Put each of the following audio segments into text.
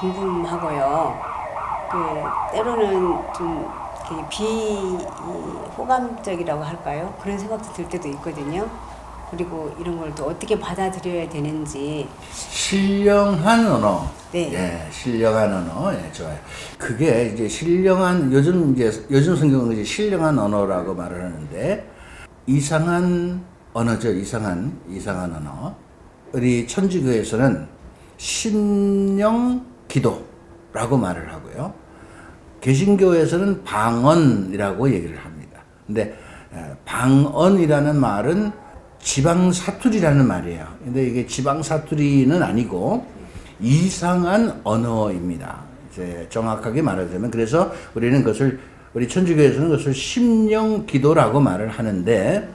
궁금하고요. 그 때로는 좀 비호감적이라고 할까요? 그런 생각도 들 때도 있거든요. 그리고 이런 걸 또 어떻게 받아들여야 되는지 신령한 언어. 네. 예, 신령한 언어. 예, 좋아요. 그게 이제 신령한 요즘 이제 요즘 성경은 이제 신령한 언어라고 말을 하는데 이상한 언어죠. 이상한 이상한 언어. 우리 천주교에서는 신령 기도라고 말을 하고요. 개신교에서는 방언이라고 얘기를 합니다. 근데 에, 방언이라는 말은 지방 사투리라는 말이에요. 근데 이게 지방 사투리는 아니고 이상한 언어입니다. 이제 정확하게 말하자면 그래서 우리는 그것을 우리 천주교에서는 그것을 심령 기도라고 말을 하는데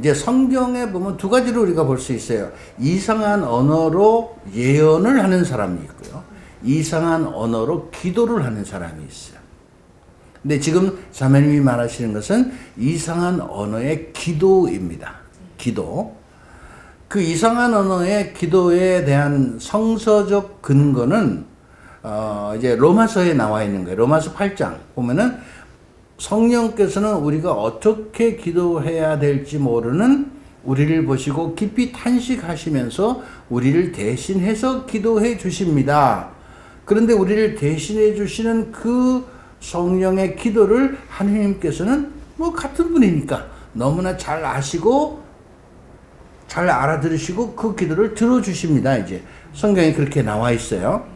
이제 성경에 보면 두 가지로 우리가 볼 수 있어요. 이상한 언어로 예언을 하는 사람이 있고요. 이상한 언어로 기도를 하는 사람이 있어요. 근데 지금 자매님이 말하시는 것은 이상한 언어의 기도입니다. 기도. 그 이상한 언어의 기도에 대한 성서적 근거는 어 이제 로마서에 나와 있는 거예요. 로마서 8장 보면은 성령께서는 우리가 어떻게 기도해야 될지 모르는 우리를 보시고 깊이 탄식하시면서 우리를 대신해서 기도해 주십니다. 그런데 우리를 대신해 주시는 그 성령의 기도를 하느님께서는 뭐 같은 분이니까 너무나 잘 아시고 잘 알아들으시고 그 기도를 들어주십니다. 이제 성경에 그렇게 나와 있어요.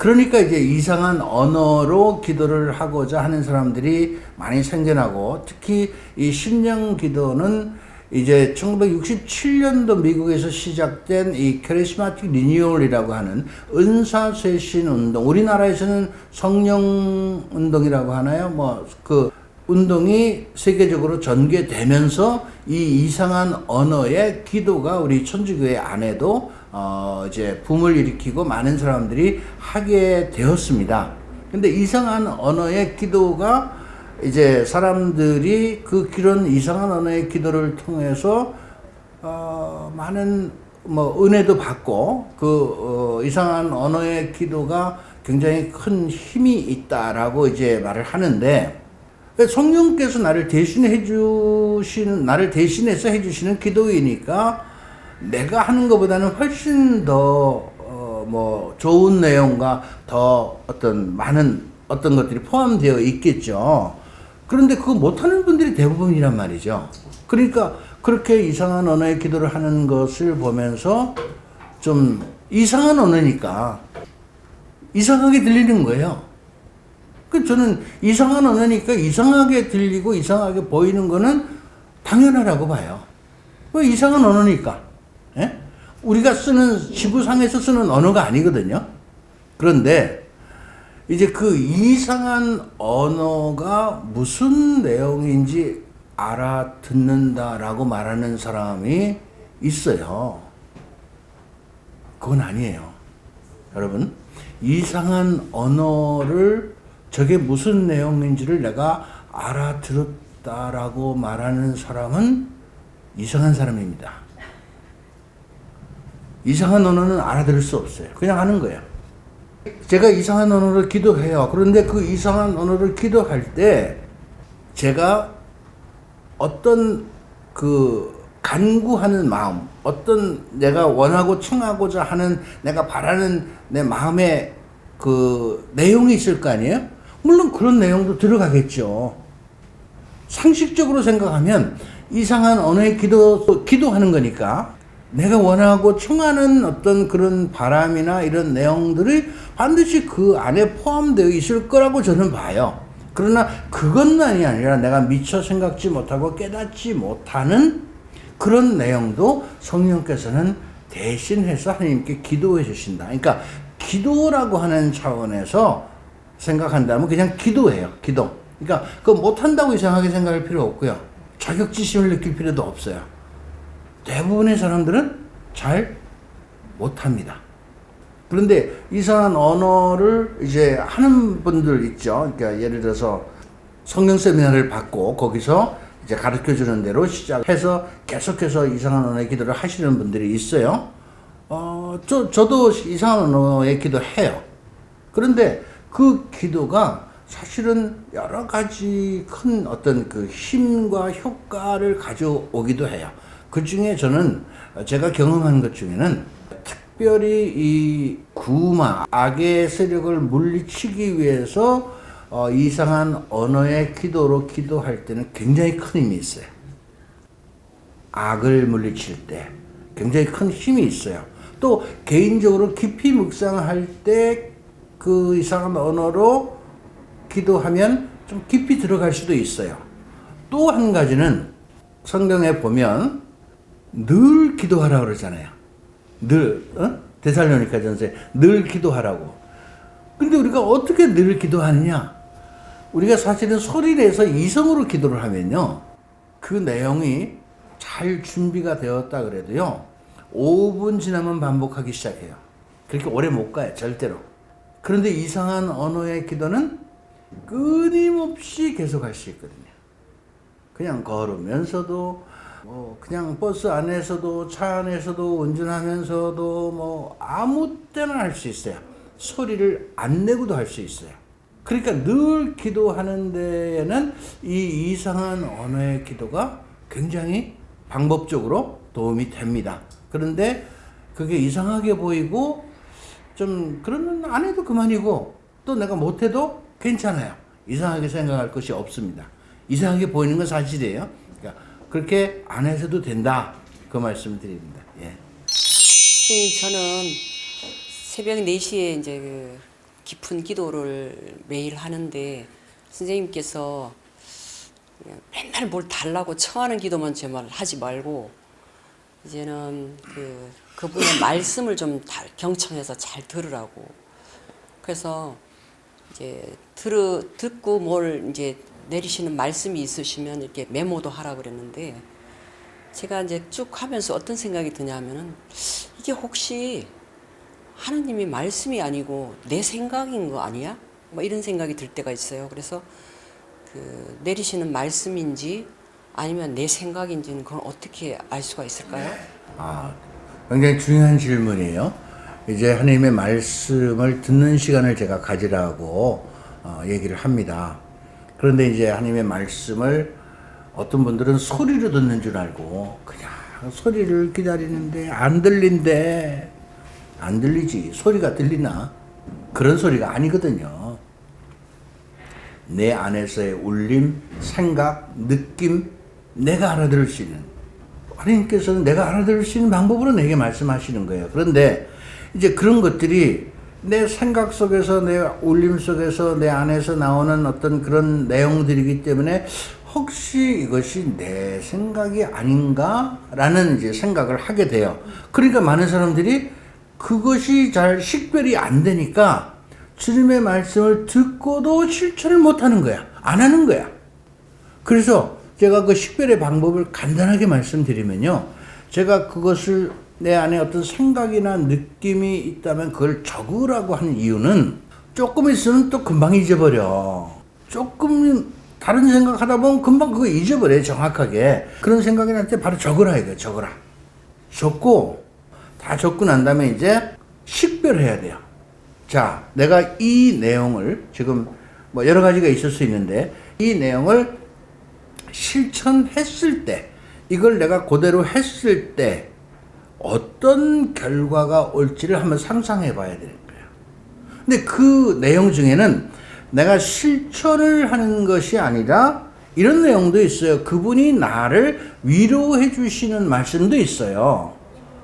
그러니까 이제 이상한 언어로 기도를 하고자 하는 사람들이 많이 생겨나고 특히 이 신령 기도는 이제 1967년도 미국에서 시작된 이 카리스마틱 리뉴얼이라고 하는 은사 쇄신 운동 우리나라에서는 성령 운동이라고 하나요? 뭐 그 운동이 세계적으로 전개되면서 이 이상한 언어의 기도가 우리 천주교회 안에도 어 이제 붐을 일으키고 많은 사람들이 하게 되었습니다. 근데 이상한 언어의 기도가 이제 사람들이 그 그런 이상한 언어의 기도를 통해서 어 많은 뭐 은혜도 받고 그 어 이상한 언어의 기도가 굉장히 큰 힘이 있다라고 이제 말을 하는데 성령께서 나를 대신해 주시는 나를 대신해서 해 주시는 기도이니까 내가 하는 것보다는 훨씬 더 어, 뭐 좋은 내용과 더 어떤 많은 어떤 것들이 포함되어 있겠죠. 그런데 그거 못하는 분들이 대부분이란 말이죠. 그러니까 그렇게 이상한 언어의 기도를 하는 것을 보면서 좀 이상한 언어니까 이상하게 들리는 거예요. 그 저는 이상한 언어니까 이상하게 들리고 이상하게 보이는 거는 당연하라고 봐요. 왜 이상한 언어니까. 예? 우리가 쓰는 지구상에서 쓰는 언어가 아니거든요. 그런데 이제 그 이상한 언어가 무슨 내용인지 알아듣는다라고 말하는 사람이 있어요. 그건 아니에요. 여러분, 이상한 언어를 저게 무슨 내용인지를 내가 알아들었다라고 말하는 사람은 이상한 사람입니다. 이상한 언어는 알아들을 수 없어요. 그냥 하는 거예요. 제가 이상한 언어를 기도해요. 그런데 그 이상한 언어를 기도할 때 제가 어떤 그 간구하는 마음, 어떤 내가 원하고 청하고자 하는 내가 바라는 내 마음의 그 내용이 있을 거 아니에요? 물론 그런 내용도 들어가겠죠. 상식적으로 생각하면 이상한 언어의 기도, 기도하는 거니까 내가 원하고 청하는 어떤 그런 바람이나 이런 내용들이 반드시 그 안에 포함되어 있을 거라고 저는 봐요. 그러나 그것만이 아니라 내가 미처 생각지 못하고 깨닫지 못하는 그런 내용도 성령께서는 대신해서 하나님께 기도해 주신다. 그러니까 기도라고 하는 차원에서 생각한다면 그냥 기도해요. 기도. 그러니까 그 못한다고 이상하게 생각할 필요 없고요. 자격지심을 느낄 필요도 없어요. 대부분의 사람들은 잘 못합니다. 그런데 이상한 언어를 이제 하는 분들 있죠. 그러니까 예를 들어서 성경 세미나를 받고 거기서 이제 가르쳐 주는 대로 시작해서 계속해서 이상한 언어의 기도를 하시는 분들이 있어요. 어, 저, 저도 이상한 언어의 기도 해요. 그런데 그 기도가 사실은 여러 가지 큰 어떤 그 힘과 효과를 가져오기도 해요. 그 중에 저는 제가 경험한 것 중에는 특별히 이 구마, 악의 세력을 물리치기 위해서 어, 이상한 언어의 기도로 기도할 때는 굉장히 큰 힘이 있어요. 악을 물리칠 때 굉장히 큰 힘이 있어요. 또 개인적으로 깊이 묵상할 때 그 이상한 언어로 기도하면 좀 깊이 들어갈 수도 있어요. 또 한 가지는 성경에 보면 늘 기도하라 그러잖아요. 늘 어? 데살로니가 전서에 늘 기도하라고. 근데 우리가 어떻게 늘 기도하느냐? 우리가 사실은 소리 내서 이성으로 기도를 하면요. 그 내용이 잘 준비가 되었다 그래도요. 5분 지나면 반복하기 시작해요. 그렇게 오래 못 가요. 절대로. 그런데 이상한 언어의 기도는 끊임없이 계속 할 수 있거든요. 그냥 걸으면서도 뭐 그냥 버스 안에서도 차 안에서도 운전하면서도 뭐 아무 때나 할 수 있어요. 소리를 안 내고도 할 수 있어요. 그러니까 늘 기도하는 데에는 이 이상한 언어의 기도가 굉장히 방법적으로 도움이 됩니다. 그런데 그게 이상하게 보이고 좀 그러면 안 해도 그만이고 또 내가 못해도 괜찮아요. 이상하게 생각할 것이 없습니다. 이상하게 보이는 건 사실이에요. 그러니까 그렇게 안 해서도 된다. 그 말씀 드립니다. 예. 선생님 저는 새벽 4시에 이제 그 깊은 기도를 매일 하는데 선생님께서 맨날 뭘 달라고 청하는 기도만 제발 하지 말고 이제는 그 그분의 말씀을 좀 다- 경청해서 잘 들으라고 그래서 이제 들으 듣고 뭘 이제 내리시는 말씀이 있으시면 이렇게 메모도 하라 그랬는데 제가 이제 쭉 하면서 어떤 생각이 드냐면은 이게 혹시 하나님이 말씀이 아니고 내 생각인 거 아니야? 뭐 이런 생각이 들 때가 있어요. 그래서 그 내리시는 말씀인지 아니면 내 생각인지는 그건 어떻게 알 수가 있을까요? 아, 굉장히 중요한 질문이에요. 이제 하나님의 말씀을 듣는 시간을 제가 가지라고 어, 얘기를 합니다. 그런데 이제 하나님의 말씀을 어떤 분들은 소리로 듣는 줄 알고 그냥 소리를 기다리는데 안 들린대. 안 들리지. 소리가 들리나? 그런 소리가 아니거든요. 내 안에서의 울림, 생각, 느낌, 내가 알아들을 수 있는 하나님께서는 내가 알아들을 수 있는 방법으로 내게 말씀하시는 거예요. 그런데 이제 그런 것들이 내 생각 속에서 내 울림 속에서 내 안에서 나오는 어떤 그런 내용들이기 때문에 혹시 이것이 내 생각이 아닌가라는 이제 생각을 하게 돼요. 그러니까 많은 사람들이 그것이 잘 식별이 안 되니까 주님의 말씀을 듣고도 실천을 못 하는 거야. 안 하는 거야. 그래서 제가 그 식별의 방법을 간단하게 말씀드리면요. 제가 그것을 내 안에 어떤 생각이나 느낌이 있다면 그걸 적으라고 하는 이유는 조금 있으면 또 금방 잊어버려. 조금 다른 생각 하다 보면 금방 그거 잊어버려요, 정확하게. 그런 생각이 날 때 바로 적으라 이거예요, 적으라. 적고, 다 적고 난 다음에 이제 식별해야 돼요. 자, 내가 이 내용을 지금 뭐 여러 가지가 있을 수 있는데 이 내용을 실천했을 때 이걸 내가 그대로 했을 때 어떤 결과가 올지를 한번 상상해 봐야 되는 거예요. 근데 그 내용 중에는 내가 실천을 하는 것이 아니라 이런 내용도 있어요. 그분이 나를 위로해 주시는 말씀도 있어요.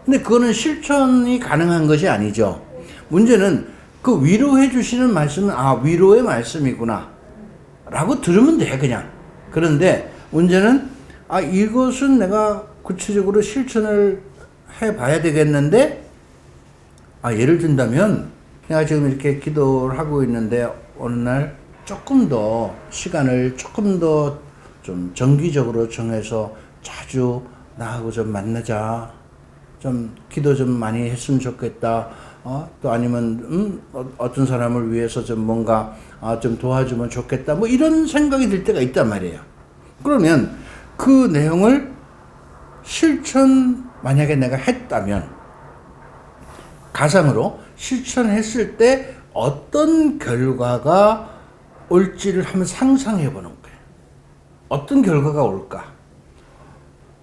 근데 그거는 실천이 가능한 것이 아니죠. 문제는 그 위로해 주시는 말씀은 아, 위로의 말씀이구나. 라고 들으면 돼, 그냥. 그런데 문제는 아, 이것은 내가 구체적으로 실천을 해 봐야 되겠는데 아, 예를 든다면 내가 지금 이렇게 기도를 하고 있는데 어느 날 조금 더 시간을 조금 더 좀 정기적으로 정해서 자주 나하고 좀 만나자. 좀 기도 좀 많이 했으면 좋겠다. 어? 또 아니면 음? 어, 어떤 사람을 위해서 좀 뭔가 아, 좀 도와주면 좋겠다. 뭐 이런 생각이 들 때가 있단 말이에요. 그러면 그 내용을 실천 만약에 내가 했다면 가상으로 실천했을 때 어떤 결과가 올지를 한번 상상해 보는 거예요. 어떤 결과가 올까?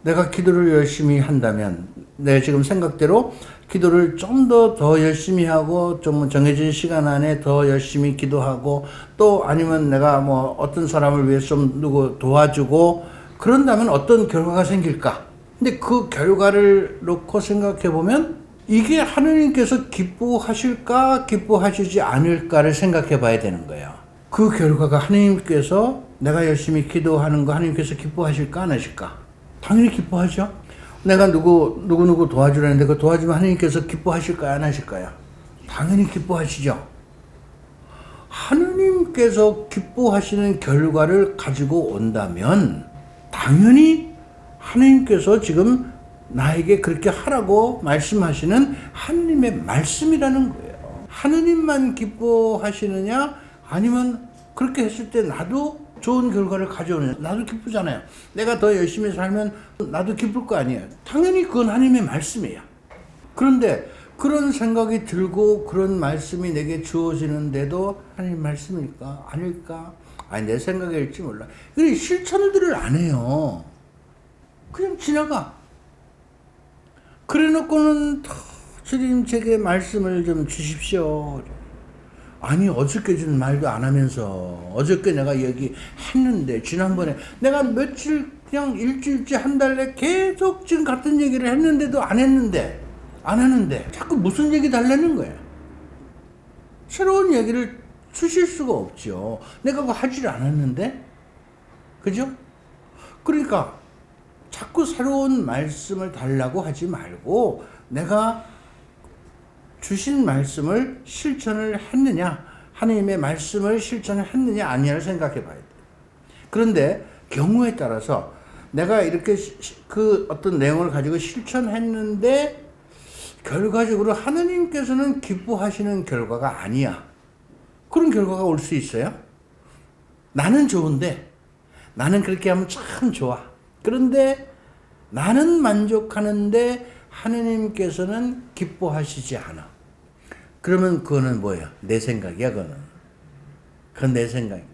내가 기도를 열심히 한다면 내 지금 생각대로 기도를 좀더더 열심히 하고 좀 정해진 시간 안에 더 열심히 기도하고 또 아니면 내가 뭐 어떤 사람을 위해서 좀 누구 도와주고 그런다면 어떤 결과가 생길까? 근데 그 결과를 놓고 생각해 보면 이게 하느님께서 기뻐하실까 기뻐하시지 않을까를 생각해 봐야 되는 거예요. 그 결과가 하느님께서 내가 열심히 기도하는 거 하느님께서 기뻐하실까 안 하실까? 당연히 기뻐하죠. 내가 누구 누구 누구 도와주라는데 그 도와주면 하느님께서 기뻐하실까요 안 하실까요? 당연히 기뻐하시죠. 하느님께서 기뻐하시는 결과를 가지고 온다면 당연히 하느님께서 지금 나에게 그렇게 하라고 말씀하시는 하느님의 말씀이라는 거예요. 하느님만 기뻐하시느냐 아니면 그렇게 했을 때 나도 좋은 결과를 가져오느냐 나도 기쁘잖아요. 내가 더 열심히 살면 나도 기쁠 거 아니에요. 당연히 그건 하느님의 말씀이에요. 그런데 그런 생각이 들고 그런 말씀이 내게 주어지는데도 하나님 말씀일까 아닐까 아니 내 생각일지 몰라. 그래 실천들을 안 해요. 그냥 지나가. 그래놓고는 더 주님 제게 말씀을 좀 주십시오. 아니 어저께 준 말도 안 하면서 어저께 내가 여기 했는데 지난번에 내가 며칠 그냥 일주일째 한 달내 계속 지금 같은 얘기를 했는데도 안 했는데 안 하는데 자꾸 무슨 얘기 달라는 거야. 새로운 얘기를 주실 수가 없죠. 내가 그거 하질 않았는데 그죠? 그러니까 자꾸 새로운 말씀을 달라고 하지 말고 내가 주신 말씀을 실천을 했느냐, 하나님의 말씀을 실천을 했느냐, 아니냐를 생각해 봐야 돼. 그런데 경우에 따라서 내가 이렇게 그 어떤 내용을 가지고 실천했는데 결과적으로 하느님께서는 기뻐하시는 결과가 아니야. 그런 결과가 올 수 있어요? 나는 좋은데, 나는 그렇게 하면 참 좋아. 그런데 나는 만족하는데 하느님께서는 기뻐하시지 않아. 그러면 그거는 뭐야? 내 생각이야, 그거는. 그건 내 생각이야.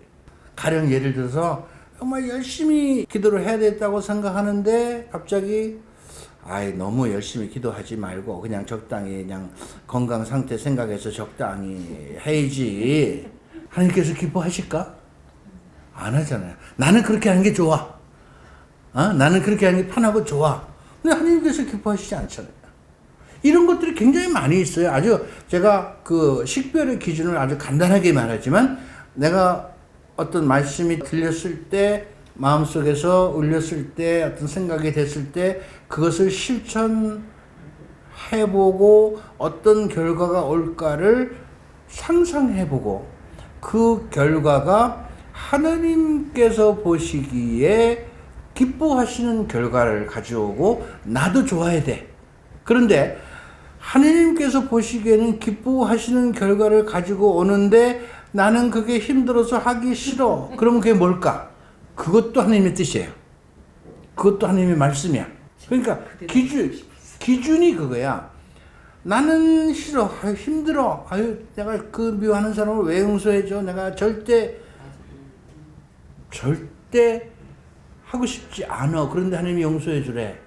가령 예를 들어서 정말 열심히 기도를 해야 됐다고 생각하는데 갑자기 아이 너무 열심히 기도하지 말고 그냥 적당히 그냥 건강 상태 생각해서 적당히 해야지 하나님께서 기뻐하실까? 안 하잖아요. 나는 그렇게 하는 게 좋아. 어? 나는 그렇게 하는 게 편하고 좋아. 근데 하나님께서 기뻐하시지 않잖아요. 이런 것들이 굉장히 많이 있어요. 아주 제가 그 식별의 기준을 아주 간단하게 말하지만 내가 어떤 말씀이 들렸을 때 마음속에서 울렸을 때 어떤 생각이 됐을 때 그것을 실천해보고 어떤 결과가 올까를 상상해보고 그 결과가 하나님께서 보시기에 기뻐하시는 결과를 가져오고 나도 좋아야 돼. 그런데 하나님께서 보시기에는 기뻐하시는 결과를 가지고 오는데 나는 그게 힘들어서 하기 싫어. 그러면 그게 뭘까? 그것도 하나님의 뜻이에요. 그것도 하나님의 말씀이야. 그러니까 기준, 기준이 그거야. 나는 싫어. 아유, 힘들어. 아유, 내가 그 미워하는 사람을 왜 용서해줘? 내가 절대, 절대 하고 싶지 않아. 그런데 하나님이 용서해 주래.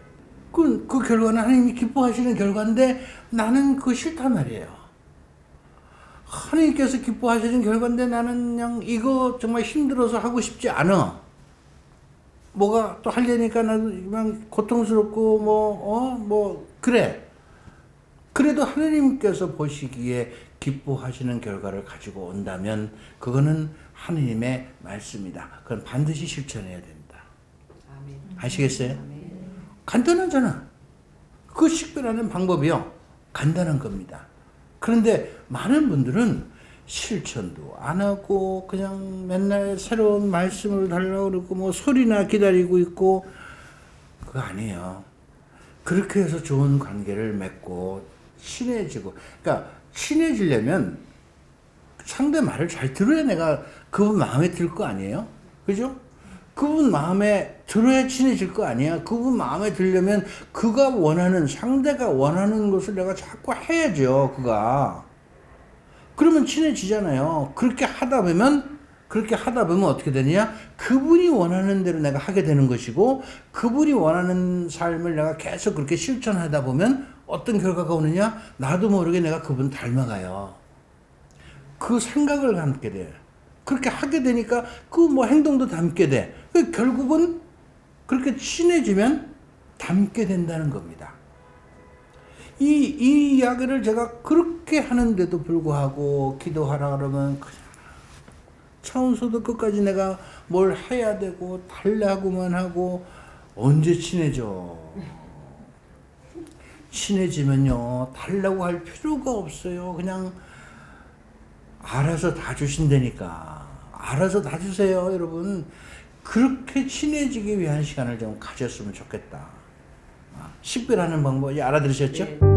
그, 그 결과는 하나님이 기뻐하시는 결과인데 나는 그거 싫단 말이에요. 하나님께서 기뻐하시는 결과인데 나는 그냥 이거 정말 힘들어서 하고 싶지 않아. 뭐가 또 하려니까 나도 그냥 고통스럽고 뭐, 어, 뭐, 그래. 그래도 하나님께서 보시기에 기뻐하시는 결과를 가지고 온다면 그거는 하나님의 말씀이다. 그건 반드시 실천해야 된다. 아시겠어요? 간단하잖아. 그 식별하는 방법이요. 간단한 겁니다. 그런데 많은 분들은 실천도 안 하고 그냥 맨날 새로운 말씀을 달라고 그러고 뭐 소리나 기다리고 있고 그거 아니에요. 그렇게 해서 좋은 관계를 맺고 친해지고 그러니까 친해지려면 상대 말을 잘 들어야 내가 그분 마음에 들 거 아니에요? 그죠? 그분 마음에 들어야 친해질 거 아니야. 그분 마음에 들려면 그가 원하는 상대가 원하는 것을 내가 자꾸 해야죠. 그가. 그러면 친해지잖아요. 그렇게 하다 보면 그렇게 하다 보면 어떻게 되느냐? 그분이 원하는 대로 내가 하게 되는 것이고 그분이 원하는 삶을 내가 계속 그렇게 실천하다 보면 어떤 결과가 오느냐? 나도 모르게 내가 그분 닮아가요. 그 생각을 담게 돼. 그렇게 하게 되니까 그 뭐 행동도 담게 돼. 그 결국은 그렇게 친해지면 닮게 된다는 겁니다. 이, 이 이야기를 제가 그렇게 하는데도 불구하고 기도하라 그러면 처음부터 끝까지 내가 뭘 해야 되고 달라고만 하고 언제 친해져? 친해지면요 달라고 할 필요가 없어요. 그냥 알아서 다 주신다니까. 알아서 다 주세요, 여러분. 그렇게 친해지기 위한 시간을 좀 가졌으면 좋겠다. 아, 식별하는 방법, 이제 알아들으셨죠? 네.